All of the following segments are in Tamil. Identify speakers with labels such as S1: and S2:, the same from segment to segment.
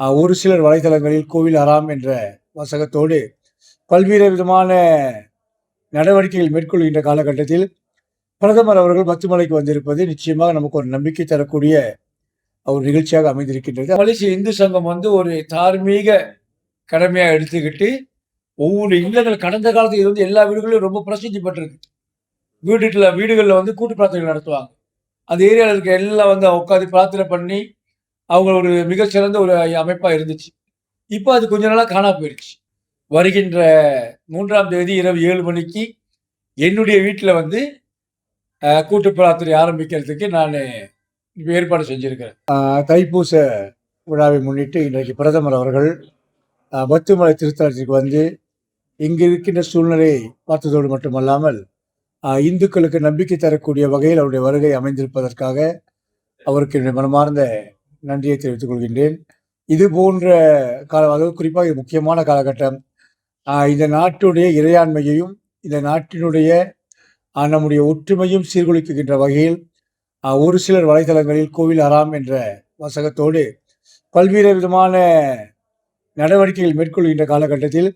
S1: ஒரு சிலர் வலைதளங்களில் கோவில் அறாம் என்ற வாசகத்தோடு பல்வேறு விதமான நடவடிக்கைகள் மேற்கொள்கின்ற காலகட்டத்தில் பிரதமர் அவர்கள் பத்துமலைக்கு வந்திருப்பது நிச்சயமாக நமக்கு ஒரு நம்பிக்கை தரக்கூடிய ஒரு நிகழ்ச்சியாக அமைந்திருக்கின்றது. மலேசிய இந்து சங்கம் வந்து ஒரு தார்மீக கடமையாக எடுத்துக்கிட்டு ஒவ்வொரு இல்லங்கள் கடந்த காலத்தில் இது வந்து எல்லா வீடுகளிலும் ரொம்ப பிரசித்தி பெற்றிருக்கு. வீட்டுல வீடுகளில் வந்து கூட்டு பிரார்த்தனை நடத்துவாங்க. அந்த ஏரியாவில் இருக்க எல்லாம் வந்து உட்காந்து பிரார்த்தனை பண்ணி அவங்க ஒரு மிகச்சிறந்த ஒரு அமைப்பாக இருந்துச்சு. இப்போ அது கொஞ்ச நாளாக காணா போயிடுச்சு வருகின்ற மூன்றாம் தேதி இரவு ஏழு மணிக்கு என்னுடைய வீட்டில் வந்து கூட்டு பிரார்த்தனை ஆரம்பிக்கிறதுக்கு நான் ஏற்பாடு செஞ்சுருக்கிறேன். தைப்பூச விழாவை முன்னிட்டு இன்றைக்கு பிரதமர் அவர்கள் பத்துமலை திருத்தலத்திற்கு வந்து இங்கு இருக்கின்ற சூழ்நிலையை பார்த்ததோடு மட்டுமல்லாமல் இந்துக்களுக்கு நம்பிக்கை தரக்கூடிய வகையில் அவருடைய வருகை அமைந்திருப்பதற்காக அவருக்கு என்னுடைய மனமார்ந்த நன்றியை தெரிவித்துக் கொள்கின்றேன். இது போன்ற கால அதாவது குறிப்பாக இது முக்கியமான காலகட்டம். இந்த நாட்டுடைய இறையாண்மையையும் இந்த நாட்டினுடைய நம்முடைய ஒற்றுமையும் சீர்குலைக்குகின்ற வகையில் ஒரு சிலர் வலைதளங்களில் கோவில் அறாம் என்ற வாசகத்தோடு பல்வேறு விதமான நடவடிக்கைகள் மேற்கொள்கின்ற காலகட்டத்தில்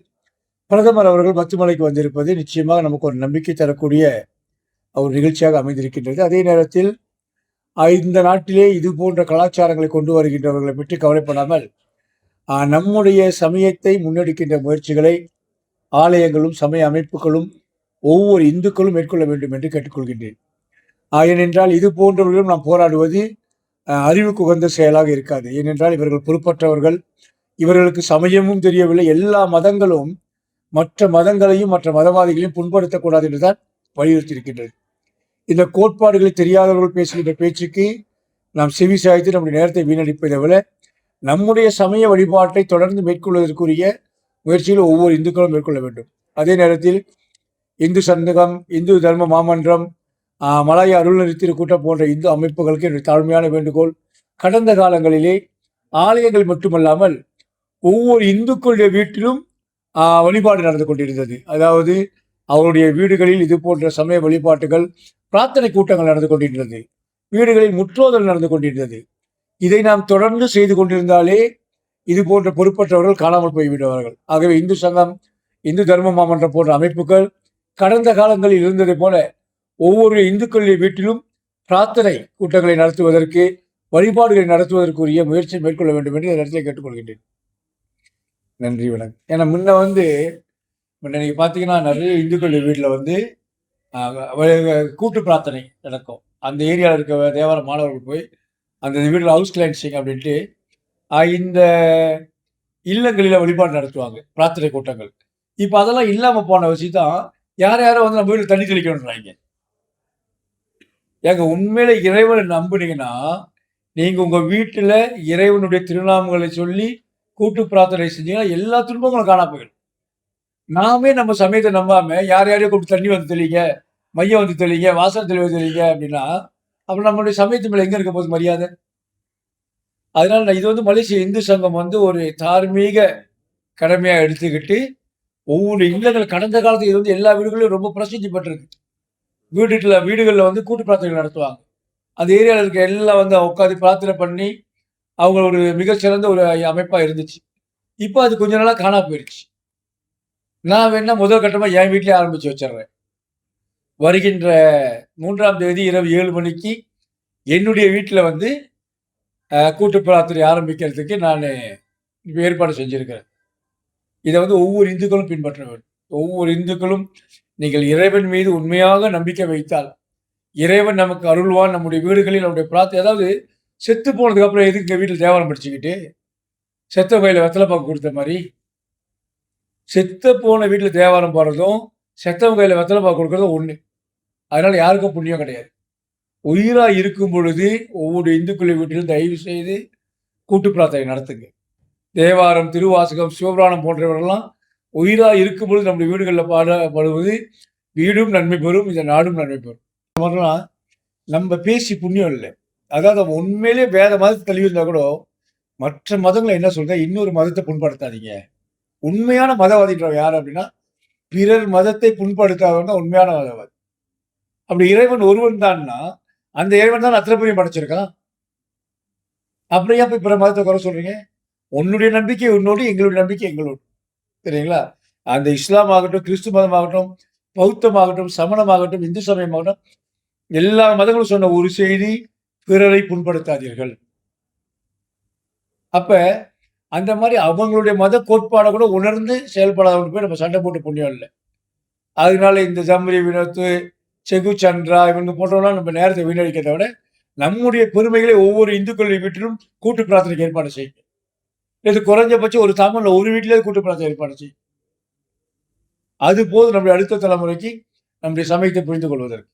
S1: பிரதமர் அவர்கள் மத்துமலைக்கு வந்திருப்பது நிச்சயமாக நமக்கு ஒரு நம்பிக்கை தரக்கூடிய ஒரு நிகழ்ச்சியாக அமைந்திருக்கின்றது. அதே நேரத்தில் இந்த நாட்டிலே இது போன்ற கலாச்சாரங்களை கொண்டு வருகின்றவர்களை பற்றி கவலைப்படாமல் நம்முடைய சமயத்தை முன்னெடுக்கின்ற முயற்சிகளை ஆலயங்களும் சமய அமைப்புகளும் ஒவ்வொரு இந்துக்களும் மேற்கொள்ள வேண்டும் என்று கேட்டுக்கொள்கின்றேன். ஏனென்றால் இது போன்றவர்களும் நாம் போராடுவது அறிவுக்கு உகந்த செயலாக இருக்காது. ஏனென்றால் இவர்கள் பொறுப்பற்றவர்கள் இவர்களுக்கு சமயமும் தெரியவில்லை. எல்லா மதங்களும் மற்ற மதங்களையும் மற்ற மதவாதிகளையும் புண்படுத்தக்கூடாது என்றுதான் வலியுறுத்தி இருக்கின்றது இந்த கோட்பாடுகளை தெரியாதவர்கள் பேசுகின்ற பேச்சுக்கு நாம் செவி சாய்த்து நம்முடைய நேரத்தை வீணடிப்பதை விட நம்முடைய சமய வழிபாட்டை தொடர்ந்து மேற்கொள்வதற்குரிய முயற்சிகளை ஒவ்வொரு இந்துக்களும் மேற்கொள்ள வேண்டும். அதே நேரத்தில் இந்து சந்தகம் இந்து தர்ம மாமன்றம் மலாய அருள் நிறுத்திய திருக்கூட்டம் போன்ற இந்து அமைப்புகளுக்கு என்னுடைய தாழ்மையான வேண்டுகோள். கடந்த காலங்களிலே ஆலயங்கள் மட்டுமல்லாமல் ஒவ்வொரு இந்துக்களுடைய வீட்டிலும் வழிபாடு நடந்து கொண்டிருந்தது. அதாவது அவருடைய வீடுகளில் இது போன்ற சமய வழிபாட்டுகள் பிரார்த்தனை கூட்டங்கள் நடந்து கொண்டிருந்தது. வீடுகளில் முற்றோதல் நடந்து கொண்டிருந்தது. இதை நாம் தொடர்ந்து செய்து கொண்டிருந்தாலே இது போன்ற பொறுப்பற்றவர்கள் காணாமல் போய்விடுவார்கள். ஆகவே இந்து சங்கம் இந்து தர்ம மாமன்றம் போன்ற அமைப்புகள் கடந்த காலங்களில் இருந்ததை போல ஒவ்வொரு இந்துக்களுடைய வீட்டிலும் பிரார்த்தனை கூட்டங்களை நடத்துவதற்கு வழிபாடுகளை நடத்துவதற்குரிய முயற்சி மேற்கொள்ள வேண்டும் என்று இந்த இடத்துல கேட்டுக்கொள்கின்றேன். நன்றி வணக்கம். ஏன்னா முன்ன வந்து முன்ன நீங்க பார்த்தீங்கன்னா நிறைய இந்துக்கள் வீட்டில் வந்து கூட்டு பிரார்த்தனை நடக்கும். அந்த ஏரியாவில் இருக்க தேவார மாணவர்கள் போய் அந்த வீட்டில் ஹவுஸ் கிளான்சிங் அப்படின்ட்டு இந்த இல்லங்களில் வழிபாடு நடத்துவாங்க பிரார்த்தனை கூட்டங்கள். இப்போ அதெல்லாம் இல்லாமல் போன வச்சு தான் யார் யாரோ வந்து நம்ம வீட்டில் தண்ணி தெளிக்கணுன்றாங்க ஏங்க உண்மையில இறைவனை நம்புனீங்கன்னா நீங்க உங்க வீட்டில் இறைவனுடைய திருநாமங்களை சொல்லி கூட்டு பிரார்த்தனை செஞ்சீங்கன்னா எல்லா துன்பங்களும் காணா போயிடும். நாமே நம்ம சமயத்தை நம்பாம யார் யாரையும் கூப்பிட்டு தண்ணி வந்து தெளிங்க மையம் வந்து தெளிங்க வாசல் தெளிவு தெளிங்க அப்படின்னா அப்போ நம்மளுடைய சமயத்து மேலே எங்கே இருக்க போகுது மரியாதை? அதனால நான் இது வந்து மலேசிய இந்து சங்கம் வந்து ஒரு தார்மீக கடமையாக எடுத்துக்கிட்டு ஒவ்வொரு இல்லங்கள் கடந்த காலத்தில் இது வந்து எல்லா வீடுகளிலும் ரொம்ப பிரசித்தி பெற்றிருக்கு வீட்டுல வீடுகளில் வந்து கூட்டு பிரார்த்தனை நடத்துவாங்க. அந்த ஏரியாவில் இருக்க எல்லாம் வந்து உட்காந்து பிரார்த்தனை பண்ணி அவங்க ஒரு மிகச்சிறந்த ஒரு அமைப்பாக இருந்துச்சு. இப்போ அது கொஞ்ச நாளாக காணா போயிடுச்சு நான் வேணா முதல் கட்டமாக என் வீட்டிலே ஆரம்பித்து வச்சிடுறேன். வருகின்ற மூன்றாம் தேதி இரவு ஏழு மணிக்கு என்னுடைய வீட்டில் வந்து கூட்டு பிரார்த்தனை ஆரம்பிக்கிறதுக்கு நான் ஏற்பாடு செஞ்சுருக்கிறேன். இதை வந்து ஒவ்வொரு இந்துக்களும் பின்பற்ற வேண்டும். ஒவ்வொரு இந்துக்களும் நீங்கள் இறைவன் மீது உண்மையாக நம்பிக்கை வைத்தால் இறைவன் நமக்கு அருள்வான் நம்முடைய வீடுகளில் நம்முடைய பிரார்த்தனை அதாவது செத்து போனதுக்கப்புறம் எதுக்கு வீட்டில் தேவாரம் படிச்சுக்கிட்டு? செத்த வயல வெத்தலை பாக்கு கொடுத்த மாதிரி? செத்த போன வீட்டில் தேவாரம் பாடுறதும் செத்தவங்க கையில் வெத்தலை பாக்கு கொடுக்கறதும் ஒன்று அதனால் யாருக்கும் புண்ணியம் கிடையாது. உயிராக இருக்கும் பொழுது ஒவ்வொரு இந்துக்கள் வீட்டிலும் தயவு செய்து கூட்டு பிரார்த்தனை நடத்துங்க. தேவாரம் திருவாசகம் சிவபுராணம் போன்றவர்கள்லாம் உயிராக இருக்கும் பொழுது நம்முடைய வீடுகளில் பாடப்படுவது வீடும் நன்மை பெறும் இந்த நாடும் நன்மை பெறும். மாதிரிலாம் நம்ம பேசி புண்ணியம் இல்லை. அதாவது நம்ம உண்மையிலே வேற மதத்தை தள்ளி இருந்தால் கூட மற்ற மதங்களை என்ன சொல்கிறேன் இன்னொரு மதத்தை புண்படுத்தாதீங்க. உண்மையான மதவாதின்றவன் யார் அப்படின்னா பிறர் மதத்தை புண்படுத்தாதவன் தான் உண்மையான மதவாதி அப்படி இறைவன் ஒருவன் தான்னா அந்த இறைவன் தான் அத்தனை பேரையும் படைச்சிருக்கான் அப்படியே போய் பிற மதத்தை குறை சொல்றீங்க உன்னுடைய நம்பிக்கை உன்னோடு, எங்களுடைய நம்பிக்கை எங்களோடு. சரிங்களா? அந்த இஸ்லாம் ஆகட்டும், கிறிஸ்து மதம் ஆகட்டும், பௌத்தமாகட்டும், சமணமாகட்டும், இந்து சமயமாகட்டும், எல்லா மதங்களும் சொன்ன ஒரு செய்தி, பிறரை புண்படுத்தாதீர்கள். அப்ப, அந்த மாதிரி அவங்களுடைய மத கோட்பாடை கூட உணர்ந்து செயல்படாதவங்க போய் நம்ம சண்டை போட்டு புண்ணியம் இல்லை அதனால இந்த ஜம்ரி வினோத்து, செகு சந்திரா இவங்க போன்றவெல்லாம் நம்ம நேரத்தை வீணடிக்கிறத விட, நம்முடைய பெருமைகளை ஒவ்வொரு இந்துக்களுடைய வீட்டிலும் கூட்டு பிரார்த்தனைக்கு ஏற்பாடு செய்யுங்க. இது குறைஞ்சபட்சம் ஒரு தமிழ்ல ஒரு வீட்டிலே கூட்டு பிரார்த்தனை ஏற்பாடு செய்யும் அது போது நம்முடைய அடுத்த தலைமுறைக்கு நம்முடைய சமயத்தை புரிந்து கொள்வதற்கு.